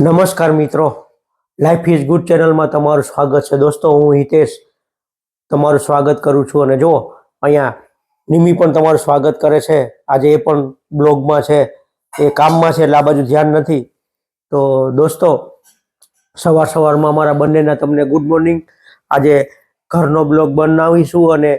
નમસ્કાર મિત્રો. Life is good ચેનલમાં તમારું સ્વાગત છે. દોસ્તો, હું હિતેશ તમારું સ્વાગત કરું છું. અને જો અહીંયા નિમી પણ તમારું સ્વાગત કરે છે. આજે એ પણ બ્લોગમાં છે. એ કામમાં છે, એટલે આ બાજુ ધ્યાન નથી. તો દોસ્તો, સવાર સવારમાં અમારા બંનેના તમને ગુડ મોર્નિંગ આજે ઘરનો બ્લોગ બનાવીશું અને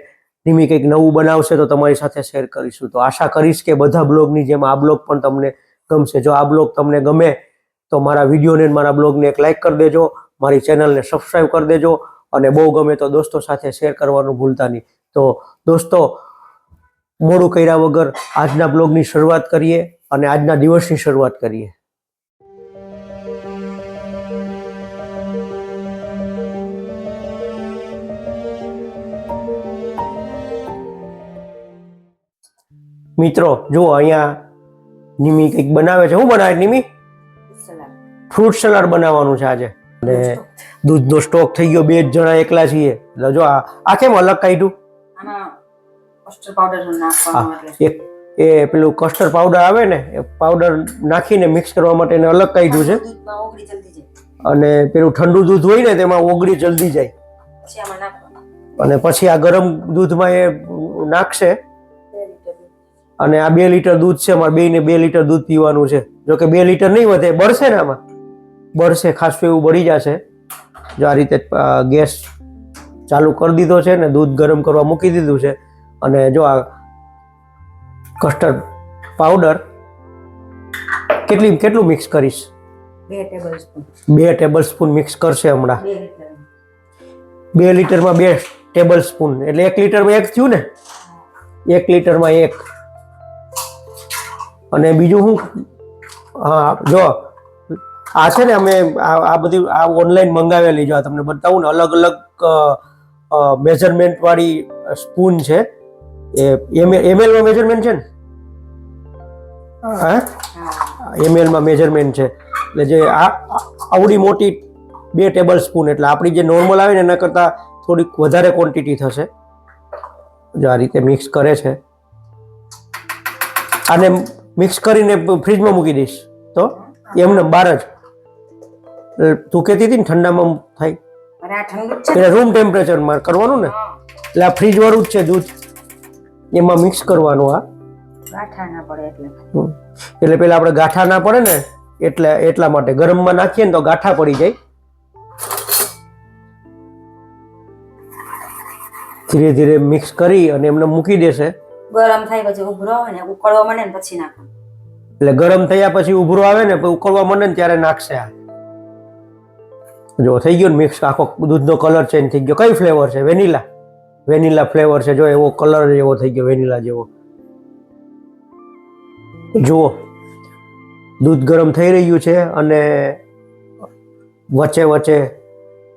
નિમી કંઈક નવું બનાવશે તો તમારી સાથે શેર કરીશું. તો આશા કરીશ કે બધા બ્લોગની જેમ આ બ્લોગ પણ તમને ગમશે. જો આ બ્લોગ તમને ગમે તો મારા વિડીયોને મારા બ્લોગને એક લાઇક કરી દેજો, મારી ચેનલને સબસ્ક્રાઈબ કરી દેજો અને બહુ ગમે તો દોસ્તો સાથે શેર કરવાનું ભૂલતા નહીં. તો દોસ્તો, મોડું કર્યા વગર આજના બ્લોગની શરૂઆત કરીએ અને આજના દિવસની શરૂઆત કરીએ. મિત્રો, જુઓ અહીંયા નિમી કંઈક બનાવે છે. શું બનાવે નિમી? ફ્રૂટ સલાડ બનાવવાનું છે આજે. અને દૂધનો સ્ટોક થઈ ગયો બે જ જણા એકલા છીએ. એટલે જો આ આ કેમ અલગ કાઢ્યું? એક એ પેલું કસ્ટર્ડ પાવડર આવે ને એ પાવડર નાખીને મિક્સ કરવા માટે એને અલગ કાઢ્યું છે. અને પેલું ઠંડુ દૂધ હોય ને તેમાં ઓગળી જલ્દી જાય. અને પછી આ ગરમ દૂધમાં એ નાખશે. બે. અને આ બે લીટર દૂધ છે અમારે બેને બે લીટર દૂધ પીવાનું છે. જોકે બે લીટર નહીં વધે બળશે ને આમાં? બળશે ખાસ એવું બળી જશે. જો આ રીતે ગેસ ચાલુ કરી દીધો છે ને દૂધ ગરમ કરવા મૂકી દીધું છે અને જો આ કસ્ટર્ડ પાવડર કેટલી કેટલું મિક્સ કરીશ? બે ટેબલ સ્પૂન મિક્સ કરશે હમણાં. બે લીટરમાં બે ટેબલ સ્પૂન એટલે એક લીટરમાં એક થયું ને? એક લીટરમાં એક. અને બીજું હું હા જો આ છે ને અમે આ બધી આ ઓનલાઈન મંગાવેલી જો તમને બતાવું ને અલગ અલગ મેઝરમેન્ટ વાળી સ્પૂન છે. એ એમએલમાં મેઝરમેન્ટ છે ને? હા. હા. મેઝરમેન્ટ મેજરમેન્ટ છે. એટલે જે આ આવડી મોટી બે ટેબલ સ્પૂન એટલે આપણી જે નોર્મલ આવે ને એના કરતાં થોડીક વધારે ક્વોન્ટિટી થશે. જો આ રીતે મિક્સ કરે છે. આને મિક્સ કરીને ફ્રીજમાં મૂકી દઈશ તો. એમને બહાર જ. તું કહેતી હતી ને ઠંડામાં થાય. એટલે રૂમ ટેમ્પરેચરમાં કરવાનું ને. એટલે આ ફ્રીજ વાળું જ છે દૂધ. એમાં મિક્સ કરવાનું આ. પડે એટલે. પેલા આપણે ગાંઠા ના પડે ને એટલે એટલા માટે. ગરમમાં નાખીએ ને તો ગાંઠા પડી જાય. ધીરે ધીરે મિક્સ કરી અને એમને મૂકી દેશે. ગરમ થાય પછી ઉભરો આવે ને ઉકળવા મને પછી નાખો એટલે ગરમ થયા પછી ઉભરો આવે ને ઉકળવા મને ને ત્યારે નાખશે આ. જો થઈ ગયો ને મિક્સ આખો દૂધનો કલર ચેન્જ થઈ ગયો. કઈ ફ્લેવર છે? વેનીલા વેનીલા ફ્લેવર છે. જો એવો કલર એવો થઈ ગયો વેનીલા જેવો. જુઓ, દૂધ ગરમ થઈ રહ્યું છે અને વચ્ચે વચ્ચે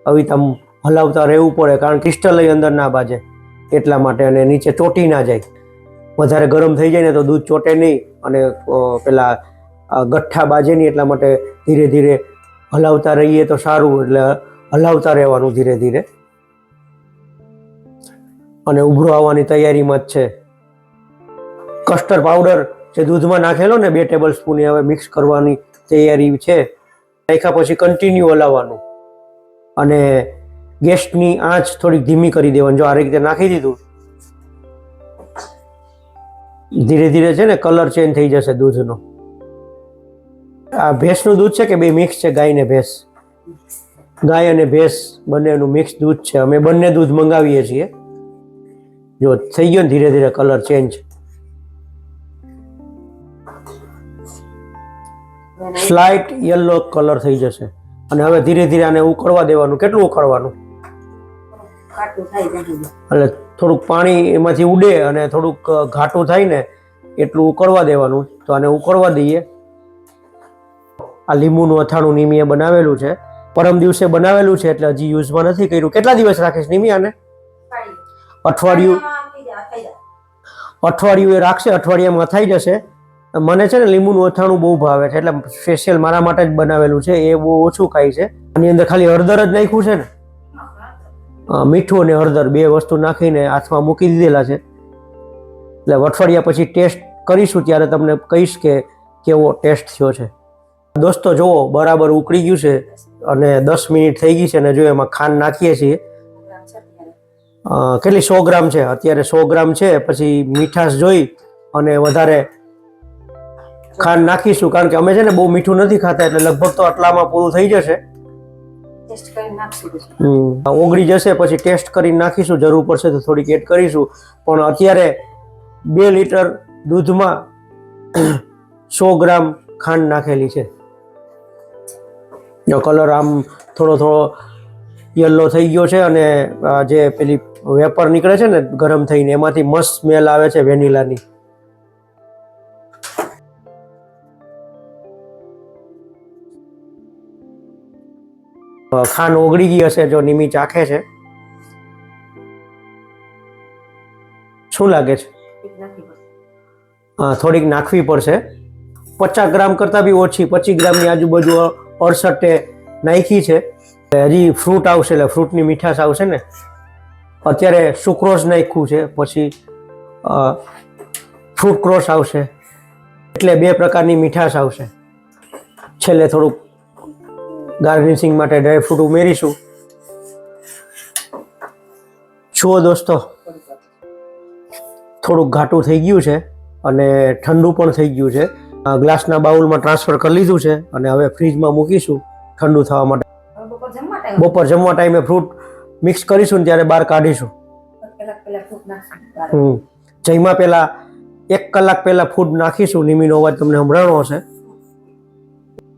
આવી આમ હલાવતા રહેવું પડે કારણ ક્રિસ્ટલ અંદર ના બાજે એટલા માટે અને નીચે ચોટી ના જાય. વધારે ગરમ થઈ જાય ને તો દૂધ ચોટે નહીં અને પેલા ગઠ્ઠા બાજે નહીં એટલા માટે ધીરે ધીરે હલાવતા રહીએ તો સારું, એટલે હલાવતા રહેવાનું ધીરે ધીરે. અને ઉભરો આવવાની તૈયારીમાં જ છે. કસ્ટર્ડ પાવડર જે દૂધમાં નાખેલો ને બે ટેબલ સ્પૂન હવે મિક્સ કરવાની તૈયારી છે. નાખ્યા પછી કન્ટિન્યુ હલાવવાનું. અને ગેસની આંચ થોડીક ધીમી કરી દેવાની. જો આ રીતે નાખી દીધું, ધીરે ધીરે છે ને કલર ચેન્જ થઈ જશે દૂધનો. આ ભેંસનું દૂધ છે કે બે મિક્સ છે ગાય ને ભેંસ? ગાય અને ભેંસ બંનેનું મિક્સ દૂધ છે. અમે બંને દૂધ મંગાવીએ છીએ. જો થઈ ગયો ને ધીરે ધીરે colour change. Slight yellow colour થઈ જશે. અને હવે ધીરે ધીરે આને ઉકળવા દેવાનું. કેટલું ઉકળવાનું? એટલે થોડુંક પાણી એમાંથી ઉડે અને થોડુંક ઘાટું થાય ને, એટલું ઉકળવા દેવાનું. તો આને ઉકળવા દઈએ. આ લીંબુનું અથાણું નિમીએ બનાવેલું છે. પરમ દિવસે બનાવેલું છે એટલે હજી યુઝમાં નથી કર્યું. કેટલા દિવસ રાખીશ નિમી આને? અઠવાડિયું. અઠવાડિયું એ રાખશે, અઠવાડિયામાં થઈ જશે. મને છે ને લીંબુનું અથાણું બહુ ભાવે છે, એટલે સ્પેશિયલ મારા માટે જ બનાવેલું છે. એ બહુ ઓછું ખાય છે. આની અંદર ખાલી હળદર જ નાખ્યું છે ને? મીઠું અને હળદર બે વસ્તુ નાખીને હાથમાં મૂકી દીધેલા છે. એટલે અઠવાડિયા પછી ટેસ્ટ કરીશું ત્યારે તમને કહીશ કે કેવો ટેસ્ટ થયો છે. દોસ્તો જુઓ બરાબર ઉકળી ગયું છે અને દસ મિનિટ થઈ ગઈ છે અને જો એમાં ખાંડ નાખીએ છીએ. કેટલી સો ગ્રામ છે? અત્યારે સો ગ્રામ છે પછી મીઠાશ જોઈ અને વધારે ખાંડ નાખીશું કારણ કે અમે છે ને બહુ મીઠું નથી ખાતા એટલે લગભગ તો આટલામાં પૂરું થઈ જશે. ઓગળી જશે પછી ટેસ્ટ કરીને નાખીશું જરૂર પડશે તો થોડીક એડ કરીશું. પણ અત્યારે બે લીટર દૂધમાં સો ગ્રામ ખાંડ નાખેલી છે. જો કલર આમ થોડો થોડો યલો થઈ ગયો છે અને જે પેલી વેપર નીકળે છે ને ગરમ થઈને એમાંથી મસ્ત સ્મેલ આવે છે વેનીલાની. ખાંડ ઓગળી ગઈ હશે જો નિમી ચાખે છે. શું લાગે છે. અ, થોડીક નાખવી પડશે. પચાસ ગ્રામ કરતાં બી ઓછી પચીસ ગ્રામની આજુબાજુ અડસઠે નાખી છે. હજી ફ્રૂટ આવશે, એટલે ફ્રૂટની મીઠાશ આવશે ને. અત્યારે સુક્રોસ નાખ્યું છે, પછી ફ્રૂટ ક્રોસ આવશે. એટલે બે પ્રકારની મીઠાશ આવશે. છેલ્લે થોડુંક ગાર્નિશિંગ માટે ડ્રાયફ્રૂટ ઉમેરીશું. જુઓ દોસ્તો, થોડુંક ઘાટું થઈ ગયું છે અને ઠંડુ પણ થઈ ગયું છે. ગ્લાસના બાઉલમાં ટ્રાન્સફર કરી લીધું છે અને હવે ફ્રીજમાં મૂકીશું ઠંડુ થવા માટે. બપોર જમવા ટાઈમે ફ્રૂટ મિક્સ કરીશું ને ત્યારે બહાર કાઢીશું. હમ. જઈમાં પહેલા એક કલાક પહેલા ફૂડ નાખીશું. નિમીનો અવાજ તમને સંભળાણો હશે.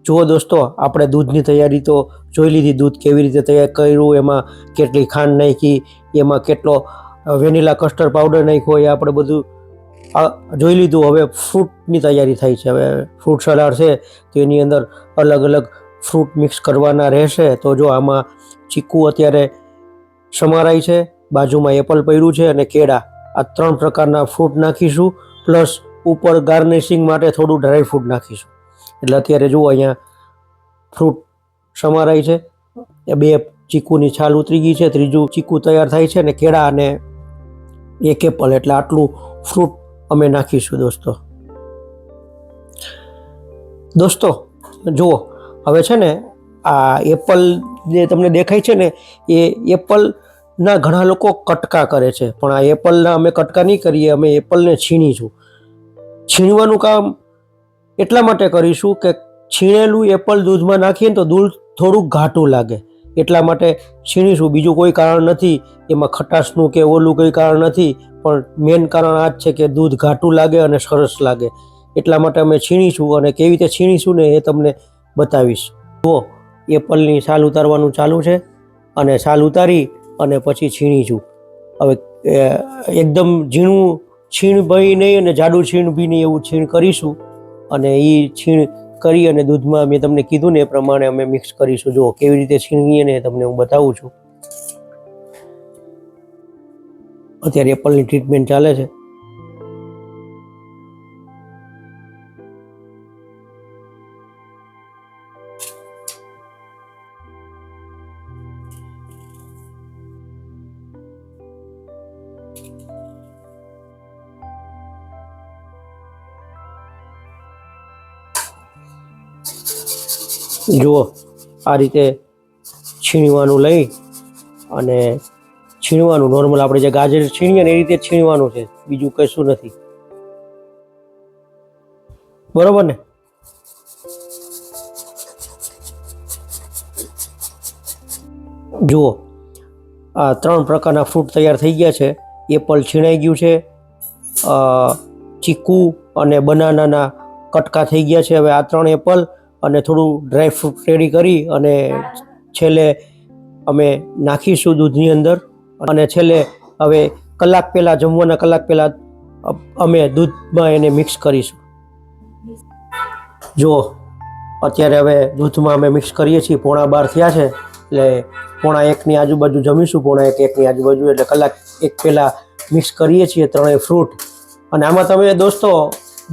જુઓ દોસ્તો આપણે દૂધની તૈયારી તો જોઈ લીધી. દૂધ કેવી રીતે તૈયાર કર્યું એમાં કેટલી ખાંડ નાખી એમાં કેટલો વેનીલા કસ્ટર્ડ પાવડર નાખ્યો એ આપણે બધું આ જોઈ લીધું, હવે ફ્રૂટની તૈયારી થઈ છે. હવે ફ્રૂટ સલાડ છે, તો એની અંદર અલગ અલગ ફ્રૂટ મિક્સ કરવાના રહેશે. તો જો આમાં ચીકુ અત્યારે સમારાય છે, બાજુમાં એપલ પડ્યું છે અને કેળા. આ ત્રણ પ્રકારના ફ્રૂટ નાખીશું, પ્લસ ઉપર ગાર્નિશિંગ માટે થોડું ડ્રાય ફ્રૂટ નાખીશું. એટલે અત્યારે જુઓ અહીંયા ફ્રૂટ સમારાય છે. એ બે ચીકુની છાલ ઉતરી ગઈ છે, ત્રીજું ચીકુ તૈયાર થાય છે અને કેળા અને એક એપલ. એટલે આટલું ફ્રૂટ અમે નાખીશું દોસ્તો. દોસ્તો, જુઓ, હવે છે ને આ એપલ જે તમને દેખાય છે ને, એ એપલના ઘણા લોકો કટકા કરે છે. પણ આ એપલના અમે કટકા નહીં કરીએ, અમે એપલને છીણીશું. છીણવાનું કામ એટલા માટે કરીશું કે છીણેલું એપલ દૂધમાં નાખીએ ને તો દૂધ થોડુંક ઘાટું લાગે. એટલા માટે છીણીશું. બીજું કોઈ કારણ નથી. એમાં ખટાશનું કે ઓલું કોઈ કારણ નથી. પણ મેઇન કારણ આ જ છે કે દૂધ ઘાટું લાગે અને સરસ લાગે. એટલા માટે અમે છીણીશું અને કેવી રીતે છીણીશું ને એ તમને બતાવીશ. જુઓ એપલની સાલ ઉતારવાનું ચાલુ છે અને સાલ ઉતારી અને પછી છીણીશું. હવે એકદમ ઝીણું છીણ ભઈ નહીં અને જાડું છીણ બી નહીં એવું છીણ કરીશું. અને એ છીણ કરી અને દૂધમાં મેં તમને કીધું ને એ પ્રમાણે અમે મિક્સ કરીશું. જુઓ, કેવી રીતે છીણીએ ને તમને હું બતાવું છું. અત્યારે એપલની ટ્રીટમેન્ટ ચાલે છે. જુઓ, આ રીતે છીણવાનું લઈ અને છીણવાનું નોર્મલ આપણે જે ગાજર છીણીએ ને એ રીતે છીણવાનું છે, બીજું કશું નથી. બરોબર ને? જુઓ, આ ત્રણ પ્રકારના ફ્રૂટ તૈયાર થઈ ગયા છે. એપલ છીણાઈ ગયું છે ચીકુ અને બનાનાના કટકા થઈ ગયા છે. હવે આ ત્રણ એપલ અને થોડું ડ્રાય ફ્રૂટ રેડી કરી અને છેલ્લે અમે નાખીશું દૂધની અંદર. અને છેલ્લે હવે કલાક પહેલાં જમવાના કલાક પહેલાં અમે દૂધમાં એને મિક્સ કરીશું. જુઓ, અત્યારે હવે દૂધમાં અમે મિક્સ કરીએ છીએ. પોણા બાર થયા છે. એટલે પોણા એકની આજુબાજુ જમીશું. પોણા એક એકની આજુબાજુ. એટલે કલાક એક પહેલાં મિક્સ કરીએ છીએ ત્રણેય ફ્રૂટ અને આમાં તમે દોસ્તો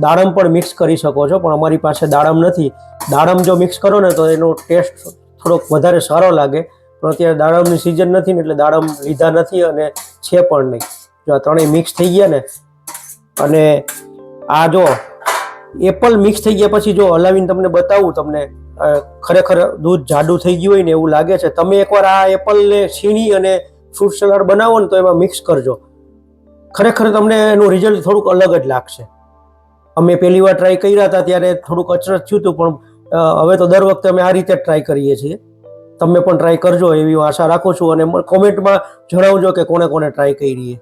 દાડમ પણ મિક્સ કરી શકો છો, પણ અમારી પાસે દાડમ નથી. દાડમ જો મિક્સ કરો ને તો એનો ટેસ્ટ થોડોક વધારે સારો લાગે. પણ અત્યારે દાડમની સિઝન નથી ને એટલે દાડમ લીધા નથી અને છે પણ નહીં. જો આ ત્રણેય મિક્સ થઈ ગયા ને, અને આ જો એપલ મિક્સ થઈ ગયા પછી જો હલાવીને તમને બતાવું, તમને ખરેખર દૂધ જાડું થઈ ગયું હોય ને એવું લાગે છે, તમે એકવાર આ એપલને છીણી અને ફ્રૂટ સલાડ બનાવો ને તો એમાં મિક્સ કરજો. ખરેખર તમને એનું રિઝલ્ટ થોડુંક અલગ જ લાગશે. અમે પહેલી વાર ટ્રાય કર્યા હતા ત્યારે થોડુંક અચરજ થયું હતું, પણ હવે તો દર વખતે અમે આ રીતે ટ્રાય કરીએ છીએ. તમે પણ ટ્રાય કરજો એવી હું આશા રાખું છું અને કોમેન્ટમાં જણાવજો કે કોને કોને ટ્રાય કરી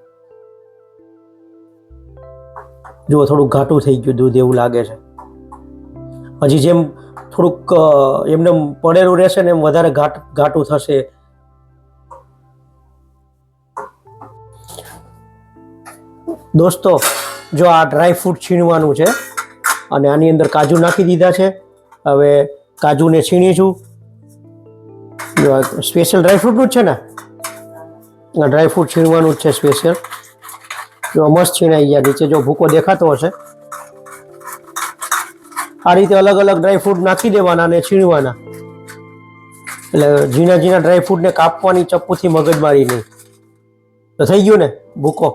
જુઓ, થોડુંક ઘાટું થઈ ગયું દૂધ એવું લાગે છે. હજી જેમ થોડુંક એમને પડેલું રહેશે ને એમ વધારે ઘાટ, ઘાટું થશે. દોસ્તો જો આ ડ્રાય ફ્રૂટ છીણવાનું છે, અને આની અંદર કાજુ નાખી દીધા છે. હવે કાજુને છીણીશું. જો સ્પેશિયલ ડ્રાય ફ્રૂટનું જ છે ને? આ ડ્રાય ફ્રૂટ છીણવાનું જ છે સ્પેશિયલ જો મસ્ત છીણાઈ ગયા નીચે, જો ભૂકો દેખાતો હશે. આ રીતે અલગ અલગ ડ્રાય ફ્રૂટ નાખી દેવાના અને છીણવાના. એટલે ઝીણા ઝીણા ડ્રાય ફ્રૂટને કાપવાની ચપ્પુથી મગજમારી નહીં તો થઈ ગયું ને ભૂકો?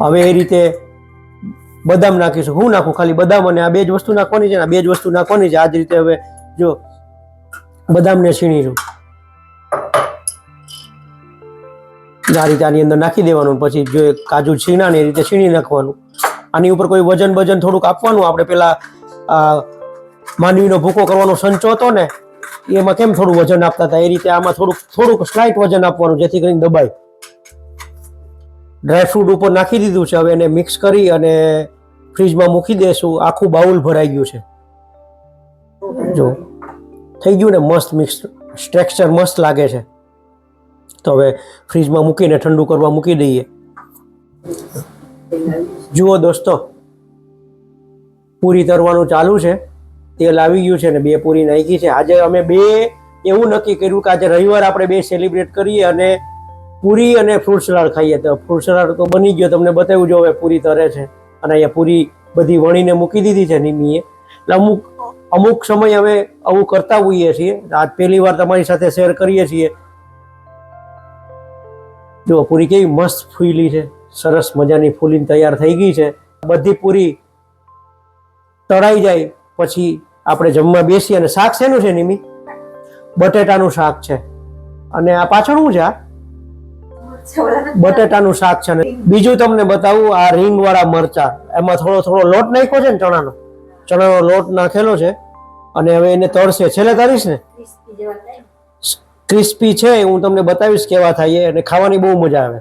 હવે એ રીતે બદામ નાખીશું. હું નાખું? ખાલી બદામ અને આ બે જ વસ્તુ નાખવાની છે ને આ બે જ વસ્તુ નાખવાની છે. આ જ રીતે હવે જો બદામને છીણીશું. આ રીતે આની અંદર નાખી દેવાનું, પછી જો કાજુ છીણા ને એ રીતે છીણી નાખવાનું. આની ઉપર કોઈ વજન વજન થોડુંક આપવાનું. આપણે પેલા માનવીનો ભૂકો કરવાનો સંચો હતો ને, એમાં કેમ થોડું વજન આપતા હતા? એ રીતે આમાં થોડુંક થોડુંક સ્લાઇટ વજન આપવાનું, જેથી કરીને દબાય. ડ્રાય ફ્રૂટ ઉપર નાખી દીધું છે. હવે એને મિક્સ કરી અને ફ્રીજમાં મૂકી દેશું. આખું બાઉલ ભરાઈ ગયું છે. જો, થઈ ગયું ને મસ્ત મિક્સ સ્ટ્રેક્ચર મસ્ત લાગે છે. તો હવે ફ્રીજમાં મૂકીને ઠંડુ કરવા મૂકી દઈએ. જુઓ દોસ્તો, પૂરી તરવાનું ચાલુ છે. તેલ આવી ગયું છે ને બે પૂરી નાખી છે. આજે અમે બે, એવું નક્કી કર્યું કે આજે રવિવાર આપણે બે સેલિબ્રેટ કરીએ અને પૂરી અને ફ્રૂટ સલાડ ખાઈએ તો ફ્રૂટ સલાડ તો બની ગયો, તમને બતાવ્યું જો હવે પૂરી તરે છે. અને અહીંયા પૂરી બધી વણીને મૂકી દીધી છે નિમીએ. એટલે અમુક અમુક સમય અમે આવું કરતા હોઈએ છીએ. આજ પહેલી વાર તમારી સાથે શેર કરીએ છીએ. જો પૂરી કેવી મસ્ત ફૂલી છે. સરસ મજાની ફૂલીને તૈયાર થઈ ગઈ છે. બધી પૂરી તળાઈ જાય, પછી આપણે જમવા બેસીએ અને શાક શેનું છે નિમી? બટેટાનું શાક છે. અને આ પાછળ શું છે આ? બટેટાનું શાક છે ને. બીજું તમને બતાવું આ રીંગ વાળા મરચા. એમાં થોડો થોડો લોટ નાખ્યો છે ને ચણાનો. ચણાનો લોટ નાખેલો છે અને હવે એને તળશે. છેલ્લે કરીશ ને? ક્રિસ્પી છે હું તમને બતાવીશ કેવા થાય અને ખાવાની બહુ મજા આવે.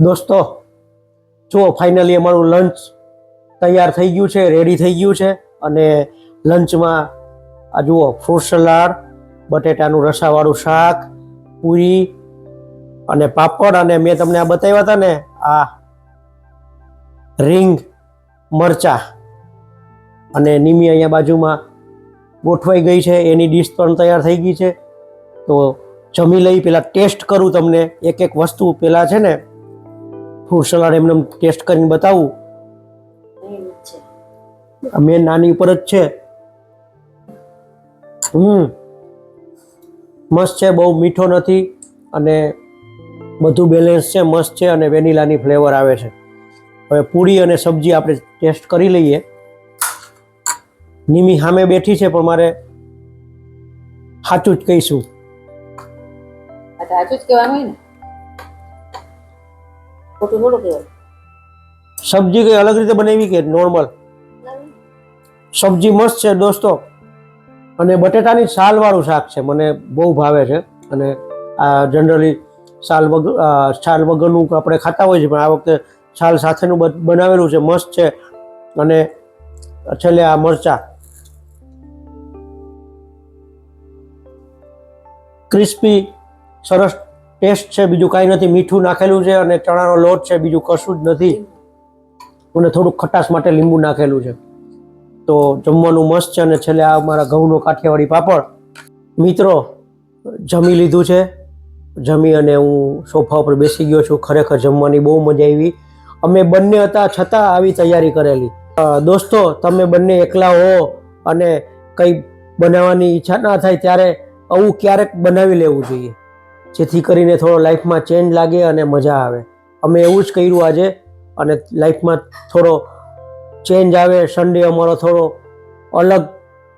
દોસ્તો જુઓ ફાઇનલી અમારું લંચ તૈયાર થઈ ગયું છે રેડી થઈ ગયું છે અને લંચમાં આ જુઓ ફ્રૂટ સલાડ બટેટાનું રસાવાળું શાક પૂરી અને પાપડ અને મેં તમને આ બતાવ્યા હતા ને, આ રીંગ મરચા. અને નિમી અહીંયા બાજુમાં ગોઠવાઈ ગઈ છે, એની ડીશ પણ તૈયાર થઈ ગઈ છે. તો જમી લઈ, પેલા ટેસ્ટ કરું તમને, એક એક વસ્તુ પેલા છે ને, ફ્રૂટ સલાડ એમને ટેસ્ટ કરીને બતાવું. મેન નાની ઉપર જ છે. હમ, મસ્ત છે, બહુ મીઠો નથી અને બધું બેલેન્સ છે મસ્ત છે અને વેનીલાની ફ્લેવર આવે છે. હવે પૂરી અને સબ્જી આપણે ટેસ્ટ કરી લઈએ. નિમી સામે બેઠી છે પણ મારે સાચું જ કહીશું. સાચું જ કહેવાનું ને. ખોટું થોડું કહેવાય. સબ્જી કઈ અલગ રીતે બનાવી કે નોર્મલ સબ્જી મસ્ત છે દોસ્તો. અને બટેટાની સાલ વાળું શાક છે મને બહુ ભાવે છે. અને આ જનરલી સાલ વગર છાલ વગરનું આપણે ખાતા હોય છે પણ આ વખતે છાલ સાથેનું બનાવેલું છે, મસ્ત છે. અને છેલ્લે આ મરચા. ક્રિસ્પી, સરસ ટેસ્ટ છે, બીજું કાંઈ નથી, મીઠું નાખેલું છે અને ચણાનો લોટ છે, બીજું કશું જ નથી. અને થોડુંક ખટાશ માટે લીંબુ નાખેલું છે. તો જમવાનું મસ્ત છે અને છેલ્લે આ મારા ઘઉંનો કાઠિયાવાડી પાપડ. મિત્રો, જમી લીધું છે. જમી અને હું સોફા ઉપર બેસી ગયો છું. ખરેખર જમવાની બહુ મજા આવી. અમે બંને હતા છતાં આવી તૈયારી કરેલી. દોસ્તો, તમે બંને એકલા હો અને કંઈ બનાવવાની ઈચ્છા ના થાય ત્યારે આવું ક્યારેક બનાવી લેવું જોઈએ. જેથી કરીને થોડો લાઈફમાં ચેન્જ લાગે અને મજા આવે. અમે એવું જ કર્યું આજે અને લાઈફમાં થોડો ચેન્જ આવે, સન્ડે અમારો થોડો અલગ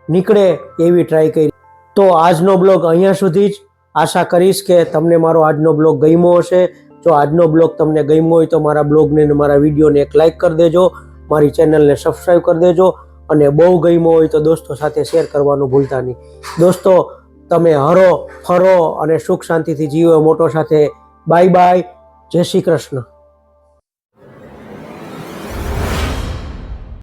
નીકળે એવી ટ્રાય કરી. તો આજનો બ્લોગ અહીંયા સુધી જ. આશા કરીશ કે તમને મારો આજનો બ્લોગ ગમ્યો હશે. જો આજનો બ્લોગ તમને ગમ્યો હોય તો મારા બ્લોગને મારા વિડીયોને એક લાઇક કરી દેજો. મારી ચેનલને સબસ્ક્રાઈબ કરી દેજો અને બહુ ગમ્યો હોય તો દોસ્તો સાથે શેર કરવાનું ભૂલતા નહીં. દોસ્તો, તમે હરો, ફરો અને સુખ શાંતિથી જીવો મોટો સાથે. બાય બાય જય શ્રી કૃષ્ણ.